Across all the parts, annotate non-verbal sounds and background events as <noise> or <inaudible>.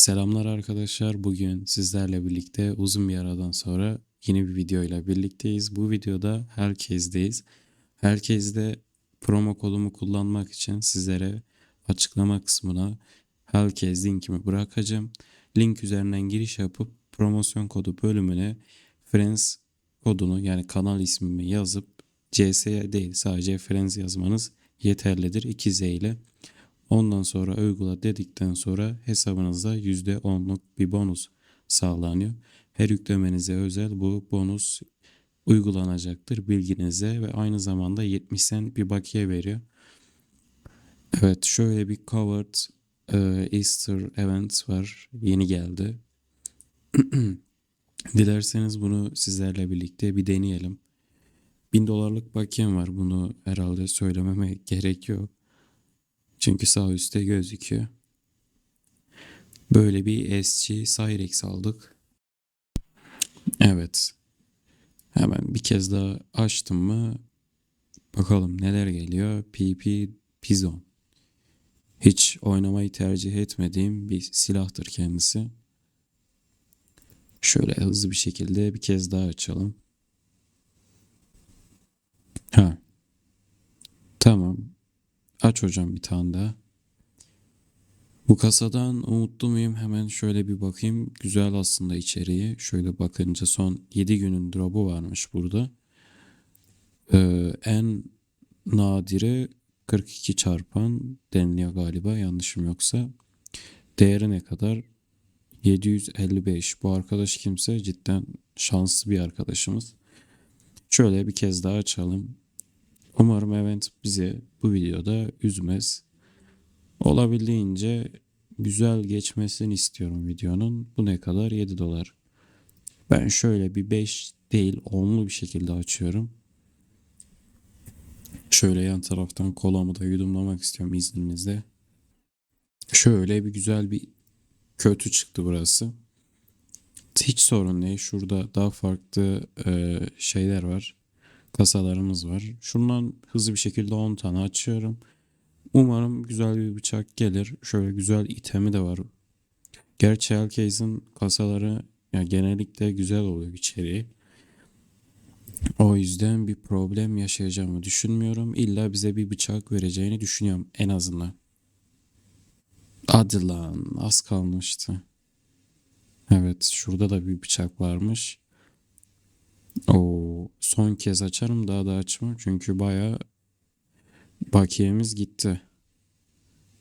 Selamlar arkadaşlar. Bugün sizlerle birlikte uzun bir aradan sonra yeni bir video ile birlikteyiz. Bu videoda herkesdeyiz. Herkeste promo kodumu kullanmak için sizlere açıklama kısmına herkes linkimi bırakacağım. Link üzerinden giriş yapıp promosyon kodu bölümüne Friends kodunu yani kanal ismimi yazıp CS değil sadece Friends yazmanız yeterlidir 2Z ile. Ondan sonra uygula dedikten sonra hesabınızda %10'luk bir bonus sağlanıyor. Her yüklemenize özel bu bonus uygulanacaktır bilginize ve aynı zamanda 70 cent bir bakiye veriyor. Evet şöyle bir covered e, Easter event var. Yeni geldi. <clears throat> Dilerseniz bunu sizlerle birlikte bir deneyelim. 1000 dolarlık bakiyem var. Bunu herhalde söylememe <laughs> gerek yok. Çünkü sağ üstte gözüküyor. Böyle bir SC Cyrex aldık. Evet. Hemen bir kez daha açtım mı bakalım neler geliyor. PP Pizon. Hiç oynamayı tercih etmediğim bir silahtır kendisi. Şöyle hızlı bir şekilde bir kez daha açalım. Ha. Tamam. Aç hocam bir tane daha. Bu kasadan umutlu muyum? Hemen şöyle bir bakayım. Güzel aslında içeriği. Şöyle bakınca son 7 günün drop'u varmış burada. Ee, en nadiri 42 çarpan deniliyor galiba yanlışım yoksa. Değeri ne kadar? 755. Bu arkadaş kimse cidden şanslı bir arkadaşımız. Şöyle bir kez daha açalım. Umarım event bizi bu videoda üzmez. Olabildiğince güzel geçmesini istiyorum videonun. Bu ne kadar? 7 dolar. Ben şöyle bir 5 değil 10'lu bir şekilde açıyorum. Şöyle yan taraftan kolamı da yudumlamak istiyorum izninizle. Şöyle bir güzel bir kötü çıktı burası. Hiç sorun değil. Şurada daha farklı e, şeyler var kasalarımız var. Şundan hızlı bir şekilde 10 tane açıyorum. Umarım güzel bir bıçak gelir. Şöyle güzel itemi de var. Gerçi Hellcase'in kasaları yani genellikle güzel oluyor içeriği. O yüzden bir problem yaşayacağımı düşünmüyorum. İlla bize bir bıçak vereceğini düşünüyorum en azından. Hadi az kalmıştı. Evet şurada da bir bıçak varmış. O son kez açarım daha da açmam çünkü baya bakiyemiz gitti.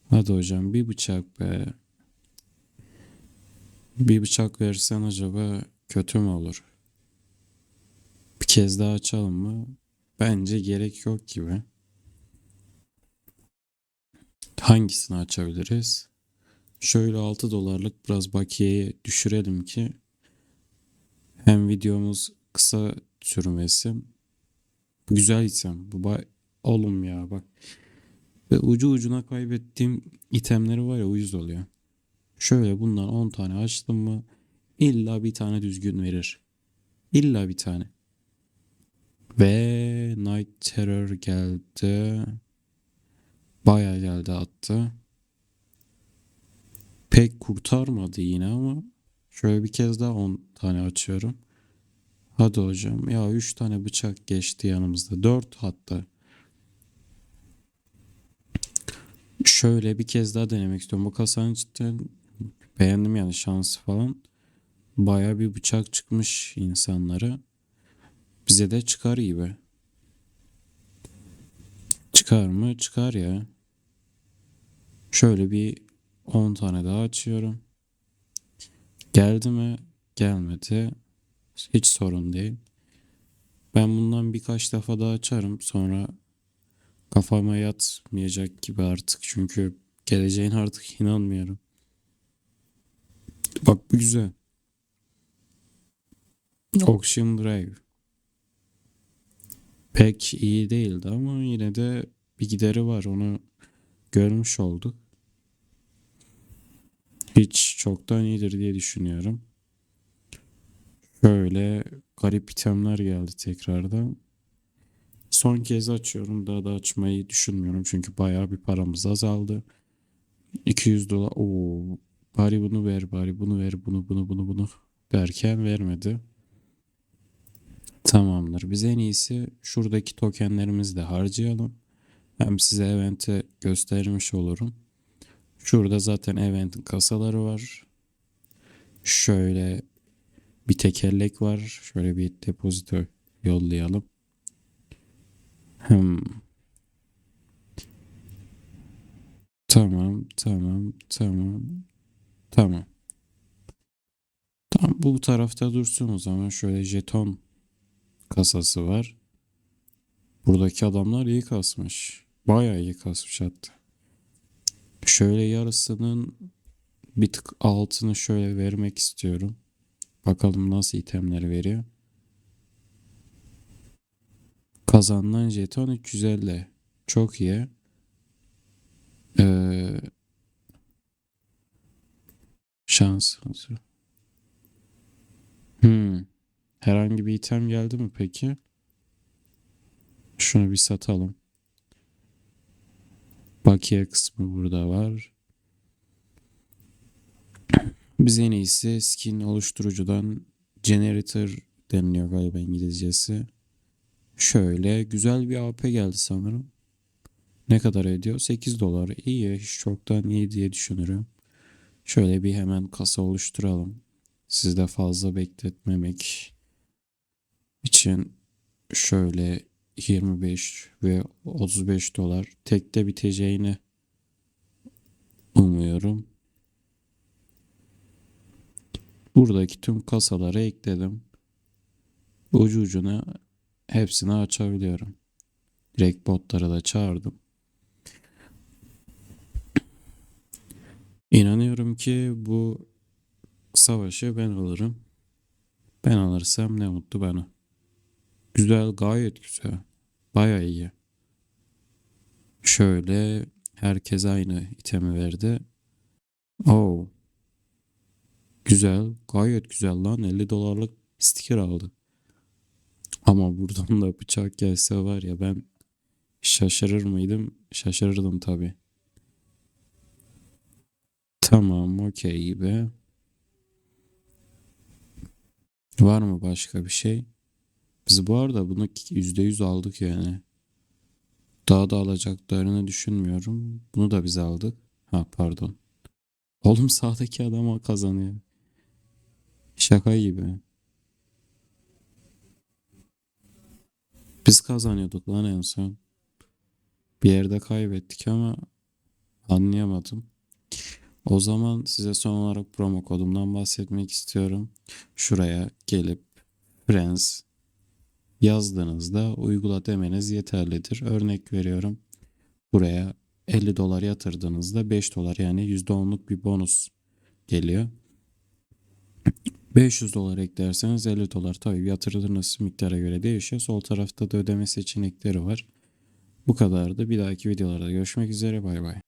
Hadi hocam bir bıçak be. Bir bıçak versen acaba kötü mü olur? Bir kez daha açalım mı? Bence gerek yok gibi. Hangisini açabiliriz? Şöyle 6 dolarlık biraz bakiyeyi düşürelim ki hem videomuz kısa sürmesi. Güzel item. Bu bay oğlum ya bak. Ve ucu ucuna kaybettiğim itemleri var ya uyuz oluyor. Şöyle bundan 10 tane açtım mı illa bir tane düzgün verir. İlla bir tane. Ve Night Terror geldi. Baya geldi attı. Pek kurtarmadı yine ama şöyle bir kez daha 10 tane açıyorum. Hadi hocam. Ya 3 tane bıçak geçti yanımızda. 4 hatta. Şöyle bir kez daha denemek istiyorum. Bu kasanın cidden beğendim yani şansı falan. Baya bir bıçak çıkmış insanlara. Bize de çıkar gibi. Çıkar mı? Çıkar ya. Şöyle bir 10 tane daha açıyorum. Geldi mi? Gelmedi. Hiç sorun değil. Ben bundan birkaç defa daha açarım. Sonra kafama yatmayacak gibi artık. Çünkü geleceğin artık inanmıyorum. Bak bu güzel. Auction Drive. Pek iyi değildi ama yine de bir gideri var. Onu görmüş olduk. Hiç çoktan iyidir diye düşünüyorum. Şöyle garip itemler geldi tekrardan. Son kez açıyorum. Daha da açmayı düşünmüyorum. Çünkü bayağı bir paramız azaldı. 200 dolar. Oo, bari bunu ver, bari bunu ver, bunu, bunu, bunu, bunu derken vermedi. Tamamdır. Biz en iyisi şuradaki tokenlerimizi de harcayalım. Hem size event'i göstermiş olurum. Şurada zaten event'in kasaları var. Şöyle bir tekerlek var. Şöyle bir depozito yollayalım. Hmm. Tamam, tamam, tamam, tamam. Tamam bu tarafta dursun o zaman. Şöyle jeton kasası var. Buradaki adamlar iyi kasmış. Bayağı iyi kasmış hatta. Şöyle yarısının bir tık altını şöyle vermek istiyorum. Bakalım nasıl itemler veriyor. Kazanılan jeton 350. Çok iyi. Ee, şans. Hmm. Herhangi bir item geldi mi peki? Şunu bir satalım. Bakiye kısmı burada var. Biz en iyisi skin oluşturucudan generator deniliyor galiba İngilizcesi. Şöyle güzel bir AP geldi sanırım. Ne kadar ediyor? 8 dolar. İyi, hiç çoktan iyi diye düşünürüm. Şöyle bir hemen kasa oluşturalım. Sizi de fazla bekletmemek için şöyle 25 ve 35 dolar tekte biteceğini umuyorum. Buradaki tüm kasaları ekledim. Ucu ucuna hepsini açabiliyorum. Direkt botları da çağırdım. İnanıyorum ki bu savaşı ben alırım. Ben alırsam ne mutlu bana. Güzel, gayet güzel. Baya iyi. Şöyle herkes aynı itemi verdi. Oo. Güzel, gayet güzel lan. 50 dolarlık sticker aldı. Ama buradan da bıçak gelse var ya ben şaşırır mıydım? Şaşırırdım tabii. Tamam, okey be. Var mı başka bir şey? Biz bu arada bunu %100 aldık yani. Daha da alacaklarını düşünmüyorum. Bunu da biz aldık. Ha pardon. Oğlum sağdaki adam kazanıyor. Şaka gibi. Biz kazanıyorduk lan en son. Bir yerde kaybettik ama anlayamadım. O zaman size son olarak promo kodumdan bahsetmek istiyorum. Şuraya gelip Friends yazdığınızda uygula demeniz yeterlidir. Örnek veriyorum. Buraya 50 dolar yatırdığınızda 5 dolar yani %10'luk bir bonus geliyor. 500 dolar eklerseniz 50 dolar tabii yatırdığınız miktara göre değişiyor. Sol tarafta da ödeme seçenekleri var. Bu kadardı. Bir dahaki videolarda görüşmek üzere. Bay bay.